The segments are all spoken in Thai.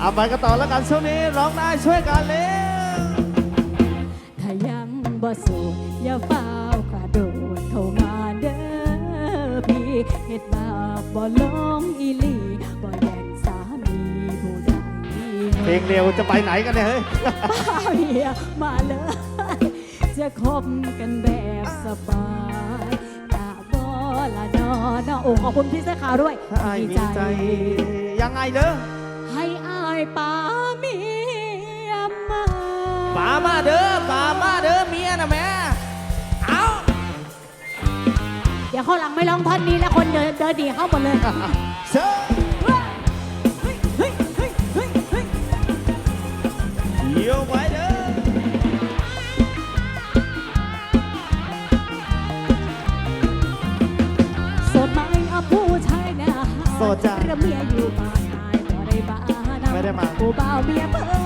เอาไปกันต่อแล้วกันช่วงนี้ร้องได้ช่วยกันเร็วถ้ายังบ่โสูอย่าเฝ้าวกระโดดเข้ามาเด้อพี่เฮ็ดบาปบ่ลงอีหลีบ่แย่งสามีผู้ใดเพลงเร็วจะไปไหนกันเนี่ยเฮ้ยป้าเมียมาเลย จะคบกันแบบสบายตาบอละนอนโอ้ขอบคุณพี่เสื้อขาวด้วยถ้าอายมีใจยังไงเด้อให้อายป้าเมียมาป่ามาเด้อป่ามาเด้อเมียนะแม่เอาเดี๋ยวเขาหลังไม่ร้องท่อนนี้แล้วคนเดินเดินดีเข้าหมดเลยเชิญเฮ้ยเฮ้ยเฮ้ยเฮ้ยเฮ้ยเดี๋ยวไว้เด้อโสดไหมเอาผู้ชายนะโสดจ้ะแล้วเมียอยู่บ้าน ไม่ได้มา ผู้บ่าวเมียเพ้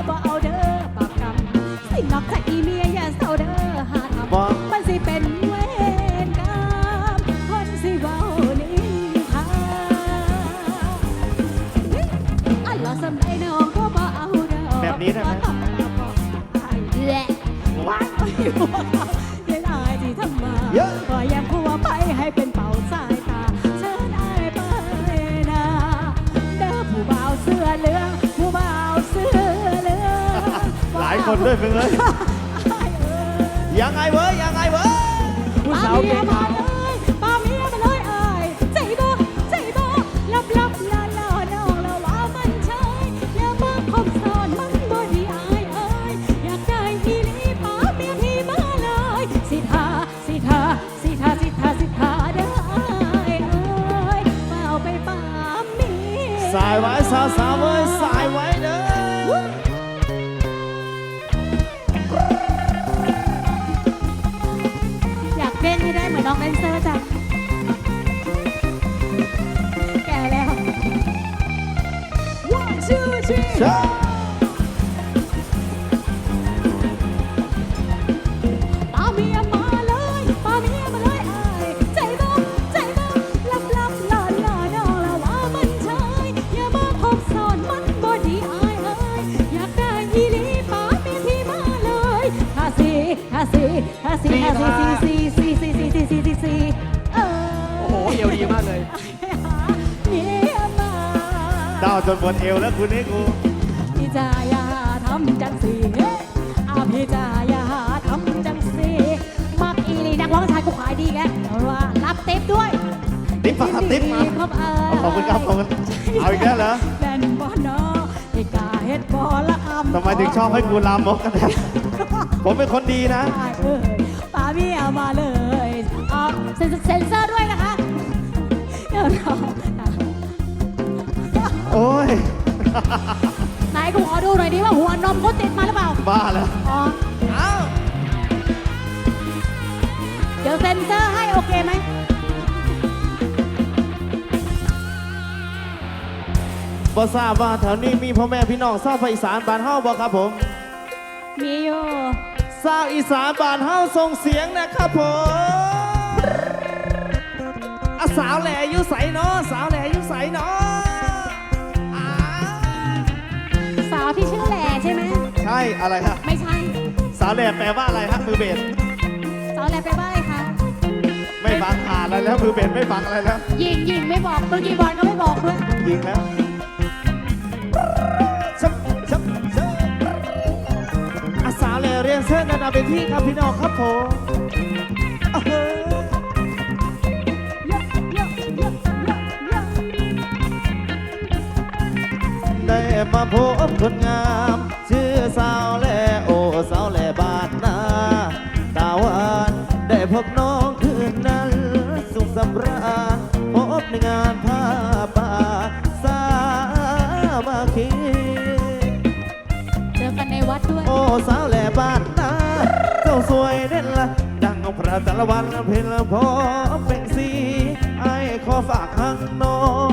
คนด้วยเพิ่งเลยอายเอ้ยยังไงเว้ยยังไงเว้ยผู้สาวเมียมาเลยป้าเมียมาเลยอายใจบ่ใจบ่ลับลับลาลาน้องแล้วว่ามันใช่อย่ามาคบซ้อนมันบ่ดีอายเอ้ยอยากได้อีหลีป้าเมียพี่มาเลยสิทาสิทาสิทาสิทาสิทาเด้ออายเอ้ยเฝ้าไปป้าเมียสายไว้สาวสาวเว้ยสา อนน้องแดนเซอร์จังแก่แล้ว one two three าวจนหมดเอวแล้วคุณนี่กูพี่จาอย่าทำจังสีเฮ้อาพี่จาอย่าทำจังสีมักอีนี่นักร้องชายกูขายดีแกเอาว่ารับเต็ปด้วยติ๊บมาครับติ๊บมาครับเอขอบคุณครับขอบคุณเอาอีกแล้วเหรอแบนบอนอไอ้กาเฮ็ดบอละคำทำไมถึงชอบให้กูลามกกันเนี่ยผมเป็นคนดีนะได้เอ้ยป้าพี่เอามาเลยเอาเซ็นเซ็นเซอร์ ไหนกูขอดูหน่อยดิว่าหัวนมเขาติดมาหรือเปล่า บ้าแล้วอ๋อเอ้าเดี๋ยวเซ็นเซอร์ให้โอเคไหม บ่ทราบว่าแถวนี้มีพ่อแม่พี่น้องชาวภาคอีสานบ้านเฮาบ่ครับผมมีอยู่ชาวอีสานบ้านเฮาส่งเสียงนะครับผมอะสาวแหล่อยู่ใสเนาะสาวแหล่อยู่ใสเนาะาวที่ชื่อแหล่ใช่ไหมใช่อะไรฮะไม่ใช่ สาวแหล่แปลว่าอะไรฮะมือเบสสาวแหล่ไปลว่าอะไรคะไม่ฟังผ่านอะไรแล้วมือเบสไม่ฟังอะไรแล้วยิงยิงไม่บอกมือกีย์บอร์ดก็ไม่บอกด้วยยิงแล้วชับชับชับอาสาวแหล่เรียนเส้นนานาเป็นที่ครับพี่น้องครับผม มาพบคนงาม ชื่อสาวแหล่โอ้สาวแหล่บ้านนาตาหวานได้พบน้องคืนนั้น สุขสำราญพบในงานผ้าป่าสามัคคีเจอกันในวัดด้วย โอ้สาวแหล่บ้านนาเจ้าสวยเด่นละดังพระแต่ละวันเพลงละพอเป็นสีไอ้ขอฝากหักน้อง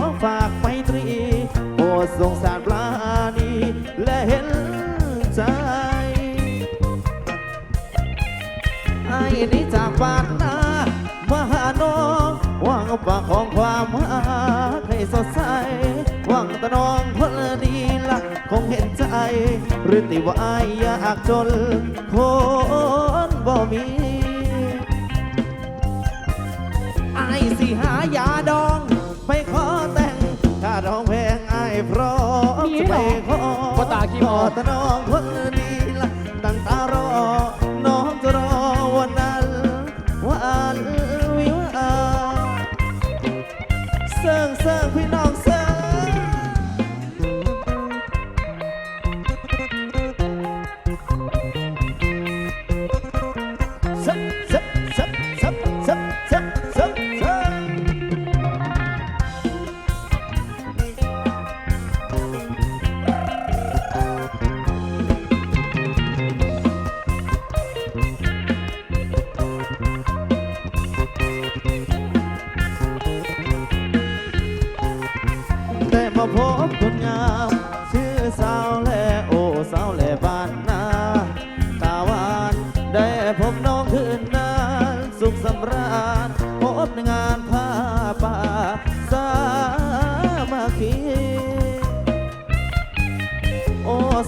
ดสงสารปลานีและเห็นใจไอ้นี่จากบ้านนามาหาน้องหวังปากของความรักให้สดใสหวังแต่น้องคนดีละคงเห็นหรือติว่าอายอยากจนคนบ่มีไอายสิหายาดอง ไปขอแต่งถ้าร้อง พร้อมจะไปขอพ่อตาขี้พอตาน้องคน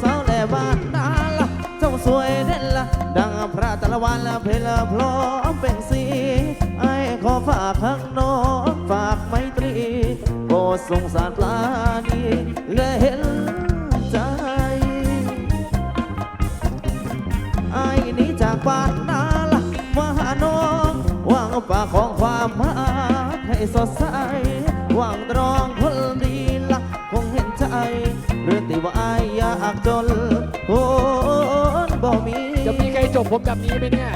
สาวแลบ้านนาละเจ้าสวยเด่นละดังพระตะละวันละเพลพร้อมเป็นสีไอ้ขอฝากข้างน้องฝากไมตรีโปรดสงสารปลานีและเห็นใจไอ้นี้จากบ้านนาละมาหาน้องวังฝากของความรักให้สดใส องที่ว่าไอ้อยากจนคนบ่มีจะมีใครจบผมแบบนี้ไหมเนี่ย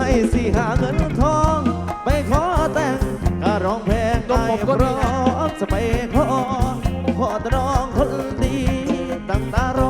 ไอ้สิหาเงินทองไปขอแต่งก็ร้องเพลงตรงไอ้ผมพก็มีร้อนะมจะไปขอขอตรองคนดีตั้งตารอ